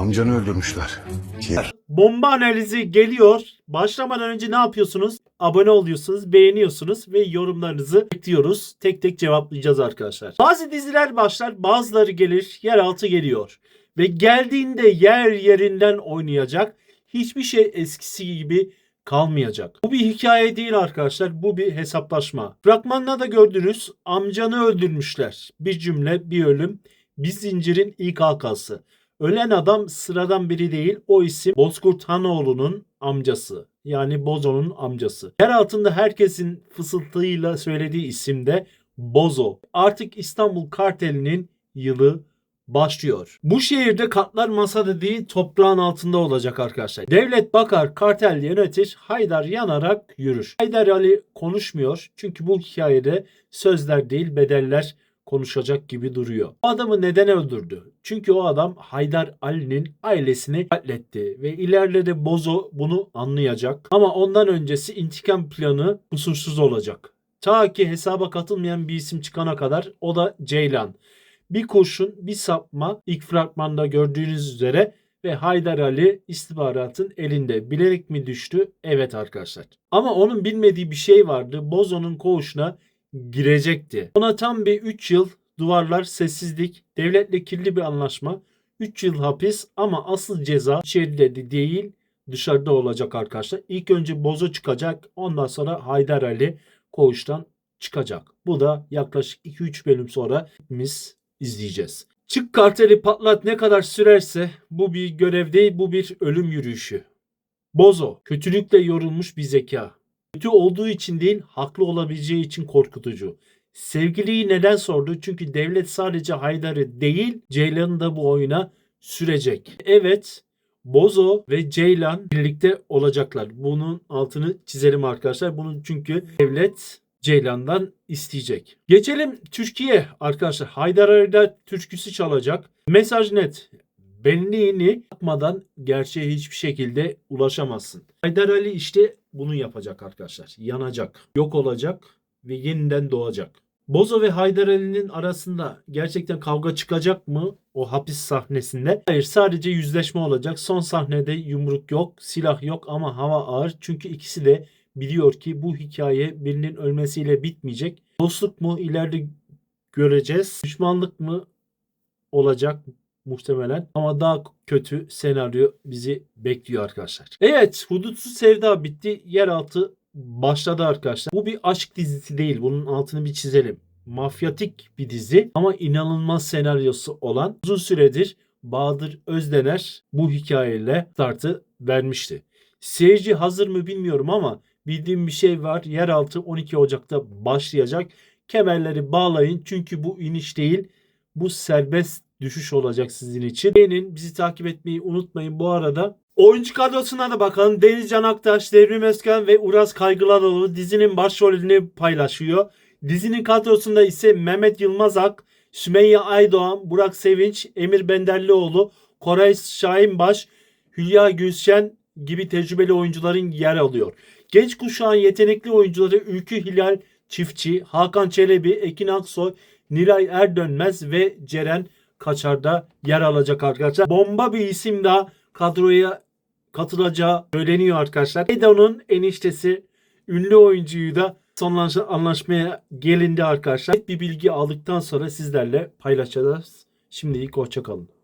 Amcanı öldürmüşler. Bomba analizi geliyor. Başlamadan önce ne yapıyorsunuz? Abone oluyorsunuz, beğeniyorsunuz ve yorumlarınızı bekliyoruz. Tek tek cevaplayacağız arkadaşlar. Bazı diziler başlar, bazıları gelir, yeraltı geliyor. Ve geldiğinde yer yerinden oynayacak. Hiçbir şey eskisi gibi kalmayacak. Bu bir hikaye değil arkadaşlar. Bu bir hesaplaşma. Fragmanda da gördünüz. Amcanı öldürmüşler. Bir cümle, bir ölüm. Bir zincirin ilk halkası. Ölen adam sıradan biri değil. O isim Bozkurt Hanoğlu'nun amcası. Yani Bozo'nun amcası. Yer altında herkesin fısıltıyla söylediği isim de Bozo. Artık İstanbul kartelinin yılı başlıyor. Bu şehirde katlar masada değil toprağın altında olacak arkadaşlar. Devlet bakar, kartel yönetir, Haydar yanarak yürür. Haydar Ali konuşmuyor çünkü bu hikayede sözler değil bedeller konuşacak gibi duruyor. O adamı neden öldürdü? Çünkü o adam Haydar Ali'nin ailesini katletti ve ileride Bozo bunu anlayacak. Ama ondan öncesi intikam planı kusursuz olacak. Ta ki hesaba katılmayan bir isim çıkana kadar o da Ceylan. Bir kurşun, bir sapma ilk fragmanda gördüğünüz üzere ve Haydar Ali istihbaratın elinde. Bilerek mi düştü? Evet arkadaşlar. Ama onun bilmediği bir şey vardı. Bozo'nun koğuşuna girecekti. Ona tam bir 3 yıl duvarlar, sessizlik, devletle kirli bir anlaşma, 3 yıl hapis ama asıl ceza içeride de değil dışarıda olacak arkadaşlar. İlk önce Bozo çıkacak ondan sonra Haydar Ali koğuştan çıkacak. Bu da yaklaşık 2-3 bölüm sonra hepimiz izleyeceğiz. Çık karteli patlat ne kadar sürerse bu bir görev değil bu bir ölüm yürüyüşü. Bozo kötülükle yorulmuş bir zeka. Kötü olduğu için değil, haklı olabileceği için korkutucu. Sevgiliyi neden sordu? Çünkü devlet sadece Haydar'ı değil, Ceylan'ı da bu oyuna sürecek. Evet, Bozo ve Ceylan birlikte olacaklar. Bunun altını çizelim arkadaşlar. Bunun çünkü devlet Ceylan'dan isteyecek. Geçelim Türkiye arkadaşlar. Haydar Ali'de türküsü çalacak. Mesaj net. Benliğini yapmadan gerçeğe hiçbir şekilde ulaşamazsın. Haydar Ali işte bunu yapacak arkadaşlar. Yanacak, yok olacak ve yeniden doğacak. Bozo ve Haydar Ali'nin arasında gerçekten kavga çıkacak mı o hapis sahnesinde? Hayır sadece yüzleşme olacak. Son sahnede yumruk yok, silah yok ama hava ağır. Çünkü ikisi de biliyor ki bu hikaye birinin ölmesiyle bitmeyecek. Dostluk mu ileride göreceğiz. Düşmanlık mı olacak muhtemelen. Ama daha kötü senaryo bizi bekliyor arkadaşlar. Evet Hudutsuz Sevda bitti. Yeraltı başladı arkadaşlar. Bu bir aşk dizisi değil. Bunun altını bir çizelim. Mafyatik bir dizi ama inanılmaz senaryosu olan uzun süredir Bahadır Özdener bu hikayeyle startı vermişti. Seyirci hazır mı bilmiyorum ama bildiğim bir şey var. Yeraltı 12 Ocak'ta başlayacak. Kemerleri bağlayın çünkü bu iniş değil. Bu serbest düşüş olacak sizin için. Beğenin, bizi takip etmeyi unutmayın. Bu arada oyuncu kadrosuna da bakalım. Deniz Can Aktaş, Devrim Özkan ve Uraz Kaygılaroğlu dizinin başrolünü paylaşıyor. Dizinin kadrosunda ise Mehmet Yılmazak, Sümeyye Aydoğan, Burak Sevinç, Emir Benderlioğlu, Koray Şahinbaş, Hülya Gülşen gibi tecrübeli oyuncuların yer alıyor. Genç kuşağın yetenekli oyuncuları Ülkü Hilal Çiftçi, Hakan Çelebi, Ekin Aksoy, Nilay Erdönmez ve Ceren Kaçar'da yer alacak arkadaşlar. Bomba bir isim daha kadroya katılacağı söyleniyor arkadaşlar. Eda'nın eniştesi ünlü oyuncuyu da son anlaşmaya gelindi arkadaşlar. Bir bilgi aldıktan sonra sizlerle paylaşacağız. Şimdilik hoşçakalın.